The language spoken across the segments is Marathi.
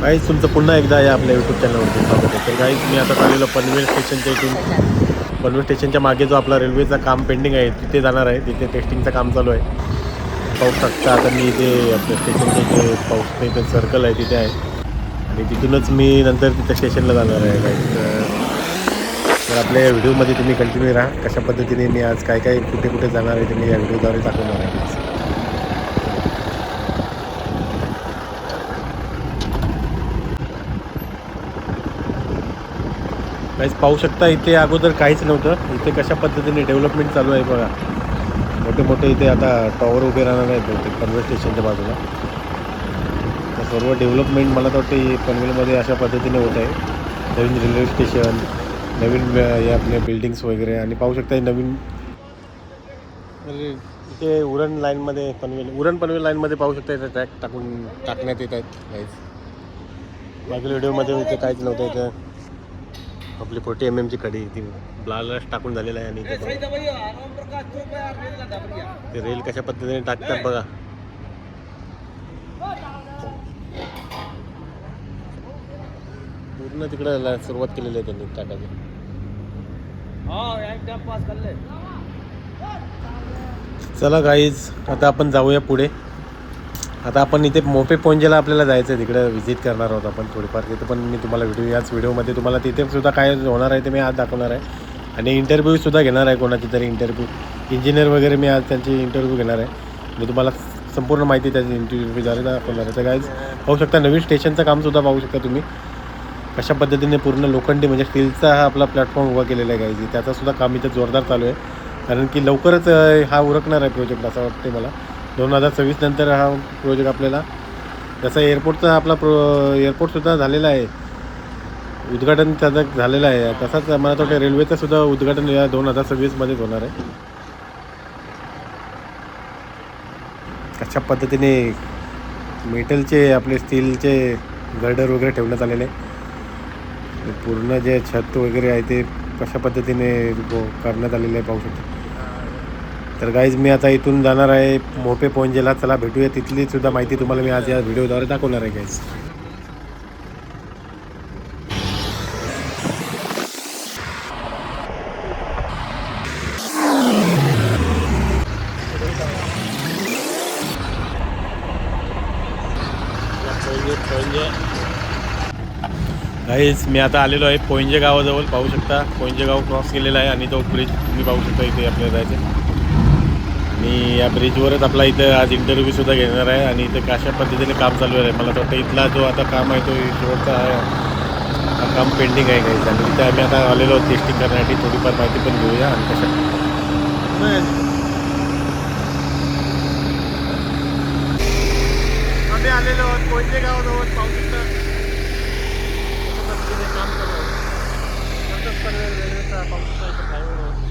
काहीच तुमचं पुन्हा एकदा या आपल्या यूट्यूब चॅनलवरती स्वागत आहे. तर काहीच मी आता चाललेलो पनवेल स्टेशनच्या इथून. पनवेल स्टेशनच्या मागे जो आपला रेल्वेचा काम पेंडिंग आहे तिथे जाणार आहे. तिथे टेस्टिंगचं काम चालू आहे. पाहू शकता आता मी इथे आपल्या स्टेशनचे जे पाऊस इथे सर्कल आहे तिथे आहे. आणि तिथूनच मी नंतर तिथे स्टेशनला जाणार आहे काही तर आपल्या या व्हिडिओमध्ये तुम्ही कंटिन्यू राहा. कशा पद्धतीने मी आज काय काय कुठे कुठे जाणार आहे ते मी या व्हिडिओद्वारे दाखवणार आहे काहीच पाहू शकता इथे अगोदर काहीच नव्हतं. इथे कशा पद्धतीने डेव्हलपमेंट चालू आहे बघा. मोठे मोठे इथे आता टॉवर उभे राहणार आहेत बहुतेक पनवेल स्टेशनच्या बाजूला. तर सर्व डेव्हलपमेंट मला तर वाटते पनवेलमध्ये अशा पद्धतीने होत आहे. नवीन रेल्वे स्टेशन नवीन या आपल्या बिल्डिंग्स वगैरे आणि पाहू शकता नवीन म्हणजे इथे उरण लाईनमध्ये पनवेल उरण पनवेल लाईनमध्ये पाहू शकता इथे ट्रॅक टाकून टाकण्यात येत आहेत काहीच मागील व्हिडिओमध्ये इथे काहीच नव्हतं इथं. आपली फोर्टी एम एमची कडी ती ब्लालच टाकून झालेलं आहे आणि. ते रेल कशा पद्धतीने टाकतात बघा. पूर्ण तिकडे सुरुवात केलेली आहे त्यांनी टाकायची. चला गाईज आता आपण जाऊया पुढे. आता आपण इथे मोपे पोंजेला आपल्याला जायचं आहे तिकडे व्हिजिट करणार आहोत आपण थोडीफार. तिथं पण मी तुम्हाला व्हिडिओ याच व्हिडिओमध्ये तुम्हाला तिथे सुद्धा काय होणार आहे ते मी आज दाखवणार आहे. आणि इंटरव्ह्यूसुद्धा घेणार आहे कोणाची तरी इंटरव्ह्यू इंजिनियर वगैरे मी आज त्यांची इंटरव्ह्यू घेणार आहे. मी तुम्हाला संपूर्ण माहिती त्याची झाली दाखवणार आहे. तर काय पाहू शकता नवीन स्टेशनचं कामसुद्धा पाहू शकता तुम्ही. कशा पद्धतीने पूर्ण लोखंडी म्हणजे स्टीलचा हा आपला प्लॅटफॉर्म उभा केलेला आहे गाईज त्याचासुद्धा काम इथं जोरदार चालू आहे. कारण की लवकरच हा उरकणार आहे प्रोजेक्ट असं वाटते मला. दोन हजार सव्वीस नंतर हा प्रोजेक्ट आपल्याला. जसा एअरपोर्टचा आपला प्रो एअरपोर्टसुद्धा झालेला आहे. उद्घाटन त्याचं झालेलं आहे. तसाच मला तर वाटतं रेल्वेचं सुद्धा उद्घाटन या दोन हजार सव्वीसमध्येच होणार आहे. कशा पद्धतीने मेटलचे आपले स्टीलचे गर्डर वगैरे ठेवण्यात आलेले आहे. पूर्ण जे छत वगैरे आहे ते कशा पद्धतीने करण्यात आलेले आहे पाहू शकतो. तर गाईज मी आता इथून जाणार आहे मोपे पोंजेला. चला भेटूया. तिथली सुद्धा माहिती तुम्हाला मी आज या व्हिडिओद्वारे दाखवणार आहे गाईज गाईज मी आता आलेलो आहे पोंजे गावाजवळ. पाहू शकता पोंजे गाव क्रॉस केलेला आहे आणि तो ब्रिज तुम्ही पाहू शकता इथे आपल्याला जायचं आणि या ब्रिजवरच आपला इथं आज इंटरव्ह्यू सुद्धा घेणार आहे आणि इथं कशा पद्धतीने काम चालू आहे मला वाटतं इथला जो आता काम आहे तो शेवटचा आहे. काम पेंडिंग आहे काही आणि तिथे आम्ही आता आलेलो आहोत टेस्टिंग करण्यासाठी. थोडीफार माहिती पण घेऊया आणि कशा आम्ही आलेलो आहोत कोणते गावाजवळ पाहू शकता काम करतो रेल्वेचा शकता इथं फ्लायओव्हर आहे.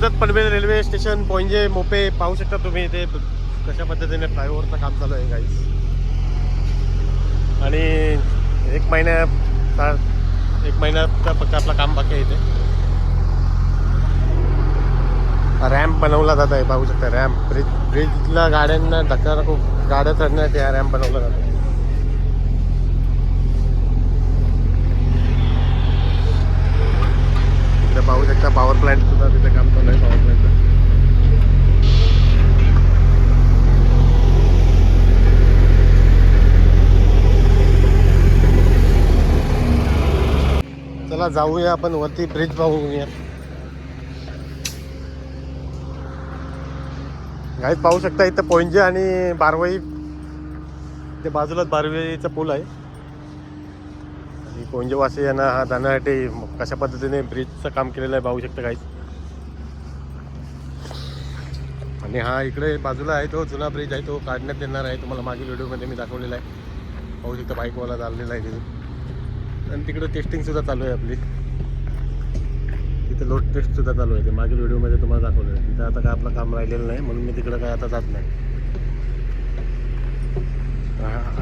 कर्जत पनवेल रेल्वे स्टेशन पोंजे मोपे पाहू शकता तुम्ही इथे कशा पद्धतीने फ्लायओव्हरचं काम चालू आहे गाईस आणि एक महिन्या एक महिन्याचा फक्त आपलं काम बाकी आहे इथे. रॅम्प बनवला जात आहे पाहू शकता रॅम्प. ब्रिज ब्रिजला गाड्यांना धक्का खूप गाड्या चढण्यासाठी हा रॅम्प बनवला जातो. पाहू शकता पॉवर प्लांट सुद्धा तिथे काम चला जाऊया आपण वरती ब्रिज पाहूया गाईत पाहू शकता इथं पोंजे आणि बारवई. ते बाजूलाच बारवईचा पूल आहे. आणि पोंजेवासी यांना हा जाण्यासाठी कशा पद्धतीने ब्रिजचं काम केलेलं आहे पाहू शकता काहीच आणि हा इकडे बाजूला आहे तो जुना ब्रिज आहे तो काढण्यात येणार आहे. तुम्हाला मागील व्हिडिओमध्ये मी दाखवलेला आहे. पाहू शकता बाईकवाला चाललेला आहे तिथे. आणि तिकडं टेस्टिंग सुद्धा चालू आहे आपली. तिथे लोड टेस्ट सुद्धा चालू आहे. ते मागील व्हिडिओमध्ये तुम्हाला दाखवलं. आहे तिथे आता काय आपलं काम राहिलेलं नाही म्हणून मी तिकडं काय आता जात नाही.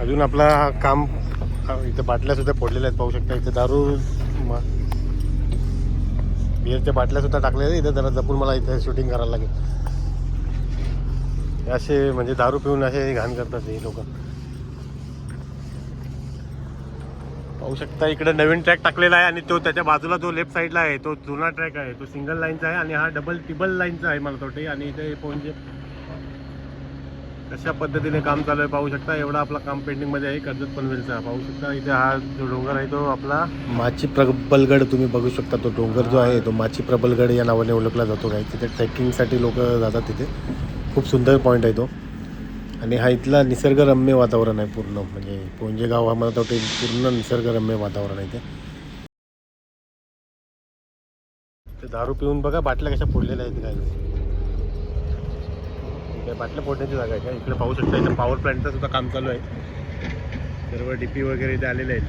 अजून आपला काम इथे बाटल्या सुद्धा फोडलेल्या आहेत. पाहू शकता इथे दारू म- बिअरच्या बाटल्या सुद्धा टाकलेल्या आहेत. इथे जरा जपून मला इथे शूटिंग करायला लागेल. असे म्हणजे दारू पिऊन असे घाण करतात हे लोक. पाहू शकता इकडे नवीन ट्रॅक टाकलेला आहे आणि तो त्याच्या बाजूला जो लेफ्ट साईडला आहे तो जुना ट्रॅक आहे तो सिंगल लाईनचा आहे आणि हा डबल टिबल लाईनचा आहे मला तोटे आणि इथे पोहचे कशा पद्धतीने काम चालू आहे पाहू शकता. एवढा आपला काम पेंडिंगमध्ये आहे कर्जत पनवेलचा. पाहू शकता इथे हा जो डोंगर आहे तो आपला माची प्रबलगड तुम्ही बघू शकता तो डोंगर जो आहे तो माची प्रबलगड या नावाने ओळखला जातो. काय तिथे ट्रेकिंगसाठी लोक जातात तिथे. खूप सुंदर पॉईंट आहे तो. आणि हा इथला निसर्गरम्य वातावरण आहे पूर्ण. म्हणजे पोंजे गाव हा मला वाटतं पूर्ण निसर्गरम्य वातावरण आहे ते दारू पिऊन बघा बाटल्या कशा फोडलेल्या आहेत काय बाटल्या फोडण्याची जागा आहे. का इकडे पाहू शकता इथं पॉवर प्लॅन्टचं सुद्धा काम चालू आहे. सर्व डीपी वगैरे इथे आलेले आहेत.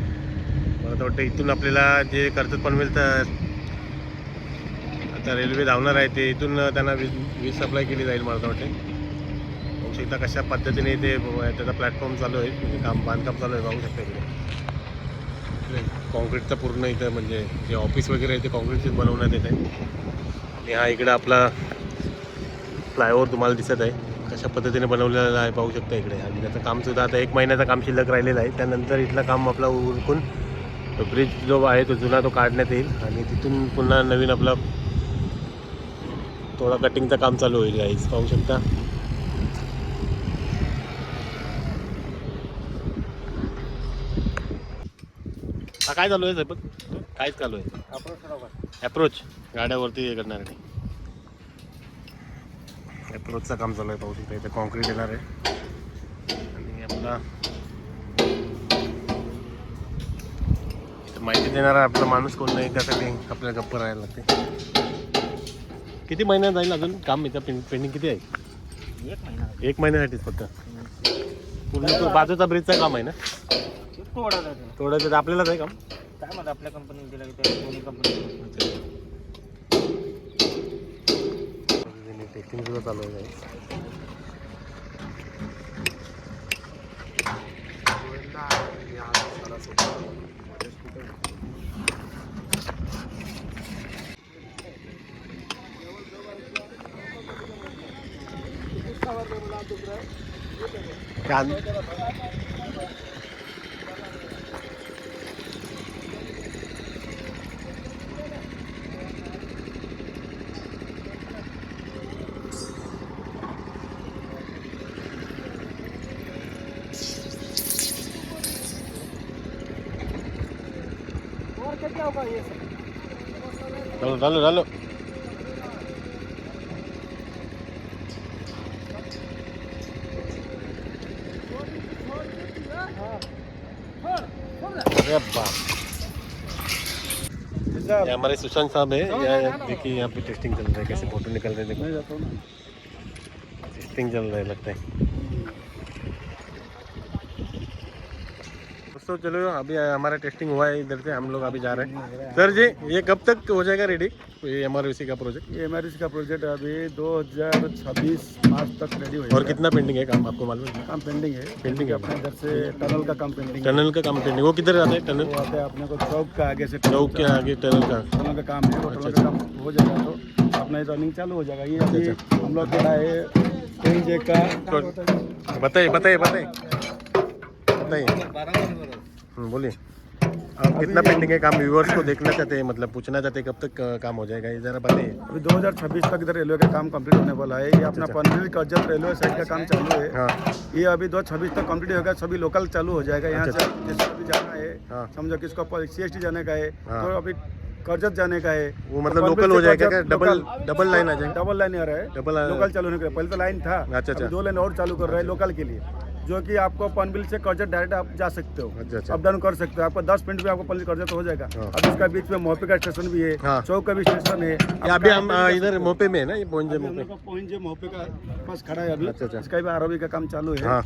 मला तर वाटतं इथून आपल्याला जे कर्जत तर आता रेल्वे धावणार आहे ते इथून त्यांना वीज वीज सप्लाय केली जाईल मला तर वाटते. पाहू शकता कशा पद्धतीने इथे त्याचा प्लॅटफॉर्म चालू आहे? म्हणजे काम बांधकाम चालू आहे पाहू शकता इकडे. कॉन्क्रीटचं पूर्ण इथं म्हणजे जे ऑफिस वगैरे आहे ते कॉन्क्रीटचेच बनवण्यात येत आहे. आणि हा इकडे आपला फ्लायओव्हर तुम्हाला दिसत आहे. कशा पद्धतीने बनवलेला आहे पाहू शकता इकडे. आणि त्याचं कामसुद्धा आता एक महिन्याचं काम शिल्लक राहिलेलं आहे. त्यानंतर इथलं काम आपला उरकून तो ब्रिज जो आहे तो जुना तो काढण्यात येईल. आणि तिथून पुन्हा नवीन आपला थोडा कटिंगचं काम चालू होईल गाईज पाहू शकता. हा काय चालू आहे साहेब? काय चालू आहे. अप्रोच गाड्यावरती हे करणार आहे. अप्रोचचं काम चालू आहे पाहू शकता इथे कॉन्क्रीट येणार आहे. आणि आपला इथं माहिती देणारा आपला माणूस कोण नाही त्यासाठी आपल्याला गप्प राहायला लागते. किती महिन्यात जाईल अजून? काम इथं पें पेंडिंग किती आहे? एक महिना. एक महिन्यासाठीच फक्त. पूर्ण तो बाजूचा ब्रिजचं काम आहे ना? थोडा जातो थोडं ते आपल्यालाच आहे काम काय म्हणतात आपल्या कंपनीने दिला की त्या दोन्ही कंपनी टेस्टिंग सुद्धा चालू आहे guys. चालू चालू चालू अरे बाप. ये हमारे सुशांत साहब है. या देखिए यहाँ पे टेस्टिंग चल रहा है. कैसे फोटो निकल रहे हैं देखो. टेस्टिंग चल रहा है लगता है. दोस्तों चलो अभी हमारा टेस्टिंग हुआ है इधर से हम लोग अभी जा रहे हैं। सर जी ये कब तक हो जाएगा रेडी ये एम का प्रोजेक्ट ये एम का प्रोजेक्ट अभी 2026 मार्च तक रेडी हो और कितना पेंडिंग है काम आपको मालूम है? काम पेंडिंग है। पेंडिंग है। अपने इधर से टनल का काम पेंडिंग टनल का काम पेंडिंग वो किधर आता है टनल आते हैं अपने को चौक का आगे से चौक के आगे टनल का। टनल का काम है अच्छा, टनल का काम हो जाएगा तो अपना रनिंग चालू हो जाएगा। ये अभी अच्छा, हम लोग क्या है का। तो- बताइए बताइए बताइए। बताइए। बोलिए। आप कितना पेंडिंग है काम? व्यूअर्स को देखना चाहते हैं मतलब पूछना चाहते हैं कब तक काम हो जाएगा। ये जरा बताइए। अभी 2026 तक इधर रेलवे का काम कंप्लीट होने वाला है। ये अपना अच्छा। पनवेल कर्जत रेलवे साइड का काम चालू है। हाँ। ये अभी दो छब्बीस तक कंप्लीट होगा सभी लोकल चालू हो जाएगा। यहाँ अच्छा, से जिसको भी जाना है हाँ। समझो किसको सी एस जाने का है हाँ। तो अभी कर्जत जाने का है। वो मतलब तो लोकल हो जाएगा क्या? डबल डबल लाइन आ जाएगा? डबल लाइन आ रहा है। डबल लोकल चालू होने के पहले तो लाइन था अच्छा, अच्छा। दो लाइन और चालू कर रहे हैं लोकल के लिए। जो कि आपको पनबिल से कर्जत डायरेक्ट आप जा सकते हो। अच्छा अच्छा। अप डाउन कर सकते हो। आपको दस मिनट में आपको पनबिल तो हो जाएगा। हाँ। अब इसका बीच में मोहपे का स्टेशन भी है हाँ। चौक का भी स्टेशन है। अभी हम इधर मोपे में है ना ये मोहपे का बस खड़ा है अभी। अच्छा, अच्छा। इसका भी आरोपी का काम चालू है। हाँ।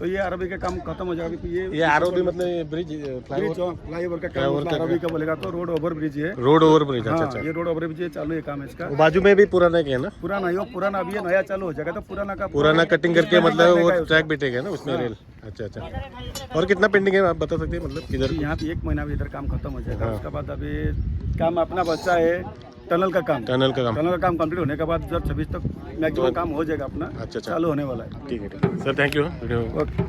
तो ये आरओबी का काम खत्म हो जाएगा ये ये आर मतलब ब्रिज फ्लाईओवर का काम का आरओबी का बोलेगा तो रोड ओवर ब्रिज है। रोड ओवर ब्रिज अच्छा हाँ, अच्छा ये रोड ओवर ब्रिज है, चालू है काम इसका। बाजू में भी पुराना है ना? पुराना ये पुराना अभी ये नया चालू हो जाएगा तो पुराना का पुराना कटिंग करके मतलब वो है। ट्रैक बिटेगा ना उसमें रेल अच्छा अच्छा। और कितना पेंडिंग है आप बता सकते हैं मतलब किधर? अभी यहाँ पे एक महीना भी इधर काम खत्म हो जाएगा हाँ। उसके बाद अभी काम अपना बच्चा है। टनल का काम? टनल का काम. टनल का काम कंप्लीट होने के बाद जब छब्बीस तक मैक्सिमम काम हो जाएगा अपना अच्छा, अच्छा। चालू होने वाला है। ठीक आहे सर थँक्यू व्हिडिओ ओके